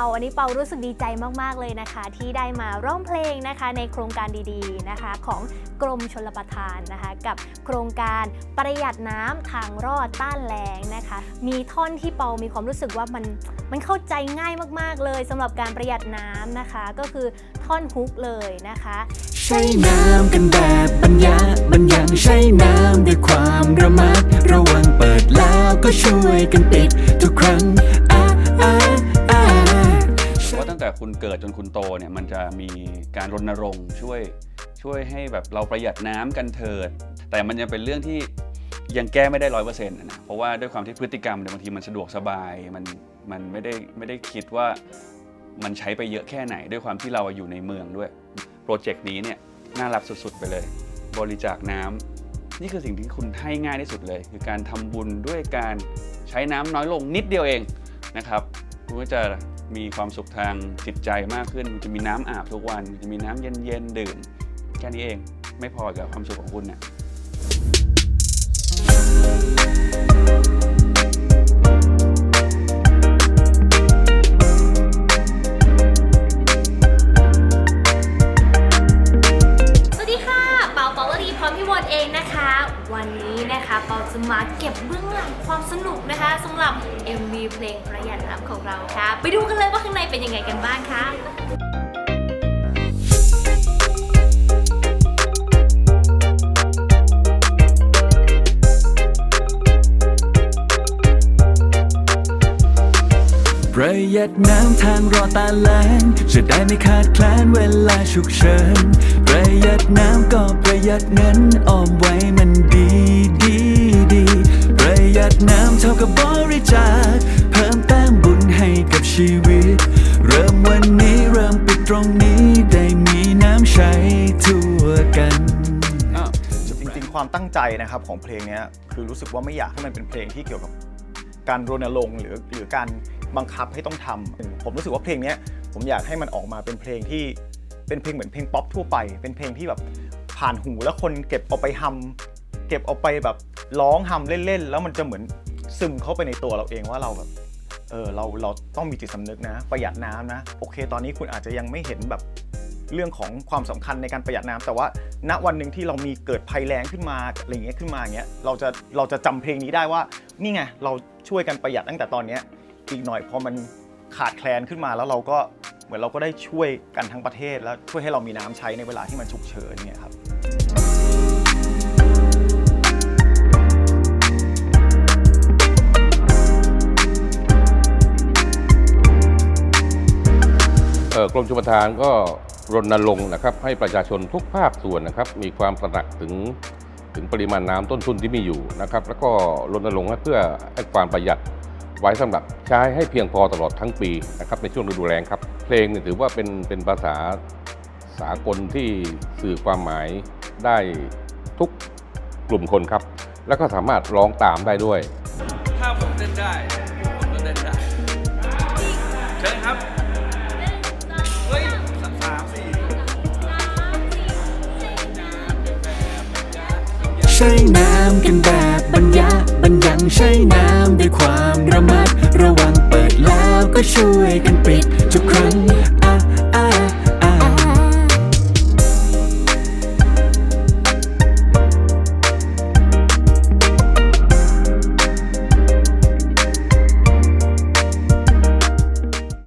าอันนี้เปารู้สึกดีใจมากๆเลยนะคะ ที่ได้มาร้องเพลงนะคะในโครงการดีๆนะคะ ของกรมชลประทานนะคะ กับโครงการประหยัดน้ำทางรอดต้านแล้งนะคะ มีท่อนที่เปามีความรู้สึกว่ามันมันเข้าใจง่ายมากๆเลยสำหรับการประหยัดน้ำนะคะ ก็คือท่อนฮุกเลยนะคะ ใช้น้ำกันแบบปัญญาบัญญังใช้น้ำด้วยความระมัดระวังเปิดแล้วก็ช่วยกันปิดทุกครั้ง แต่คุณเกิดจนคุณโตเนี่ยมันจะมีการรณรงค์ช่วยช่วยให้แบบเราประหยัดน้ำกันเถิด แต่มันยังเป็นเรื่องที่ยังแก้ไม่ได้ร้อยเปอร์เซ็นต์นะเพราะว่าด้วยความที่พฤติกรรมเนี่ยบางทีมันสะดวกสบายมันมันไม่ได้ไม่ได้คิดว่ามันใช้ไปเยอะแค่ไหนด้วยความที่เราอยู่ในเมืองด้วย โปรเจกต์นี้เนี่ยน่ารักสุดๆ ไปเลย บริจาคน้ำนี่คือสิ่งที่คุณให้ง่ายที่สุดเลย คือการทำบุญด้วยการใช้น้ำน้อยลงนิดเดียวเองนะครับคุณก็จะ มีความสุขทางจิตใจมากขึ้นจะมีน้ำอาบทุกวันจะมีน้ำเย็นๆดื่มแค่นี้เองไม่พอกับความสุขของคุณเนี่ย วันนี้นะคะเราจะมาเก็บเบื้องหลังความสนุกนะคะสำหรับ MV เพลงประหยัดน้ำของเราค่ะ ไปดูกันเลยว่าข้างในเป็นยังไงกันบ้างคะ หยัดน้ำทางรอตาแลงจะได้ไม่ขาดแคลนเวลาฉุกเฉิน ประหยัดน้ำก็ประหยัดเงินออมไว้มันดีดีดี ประหยัดน้ำเท่ากับบริจาค เพิ่มแต้มบุญให้กับชีวิต เริ่มวันนี้เริ่มปิดตรงนี้ได้มีน้ำใช้ทั่วกันจริงๆ ความตั้งใจนะครับของเพลงนี้คือรู้สึกว่าไม่อยากให้มันเป็นเพลงที่เกี่ยวกับการรณรงค์หรือหรือการ บังคับให้ต้องทำผมรู้สึกว่าเพลงนี้ผมอยากให้มันออกมาเป็นเพลงที่เป็นเพลงเหมือนเพลงป๊อปทั่วไป เป็นเพลงที่แบบผ่านหูแล้วคนเก็บเอาไปทำเก็บเอาไปแบบร้องทำเล่นๆ แล้วมันจะเหมือนซึมเข้าไปในตัวเราเองว่าเราแบบเออเราเราต้องมีจิตสำนึกนะ ประหยัดน้ำนะ โอเค ตอนนี้คุณอาจจะยังไม่เห็นแบบเรื่องของความสำคัญในการประหยัดน้ำแต่ว่าณวันหนึ่งที่เรามีเกิดภัยแล้งขึ้นมาอะไรอย่างเงี้ยขึ้นมาอย่างเงี้ยเราจะเราจะจำเพลงนี้ได้ว่านี่ไงเราช่วยกันประหยัดตั้งแต่ตอนเนี้ย อีกหน่อยพอมันขาดแคลนขึ้นมาแล้วเราก็เหมือนเราก็ได้ช่วยกันทั้งประเทศ แล้วช่วยให้เรามีน้ำใช้ในเวลาที่มันฉุกเฉินเนี่ยครับกรมชลประทานก็รณรงค์นะครับให้ประชาชนทุกภาคส่วนนะครับ มีความตระหนักถึงถึงปริมาณน้ำต้นทุนที่มีอยู่นะครับ แล้วก็รณรงค์เพื่อให้ความประหยัด ไว้สำหรับใช้ให้เพียงพอตลอดทั้งปีนะครับในช่วงฤดูแล้งครับ เพลงเนี่ยถือว่าเป็นเป็นภาษาสากลที่สื่อความหมายได้ทุกกลุ่มคนครับ แล้วก็สามารถร้องตามได้ด้วย ถ้าผมเต้นได้ผมก็เต้นได้เชิญครับเฮ้ยสามสามสี่ใช้น้ำกันแบบบรรยะ มันยังใช้น้ำด้วยความระมัด ระวังเปิดแล้วก็ช่วยกันปิด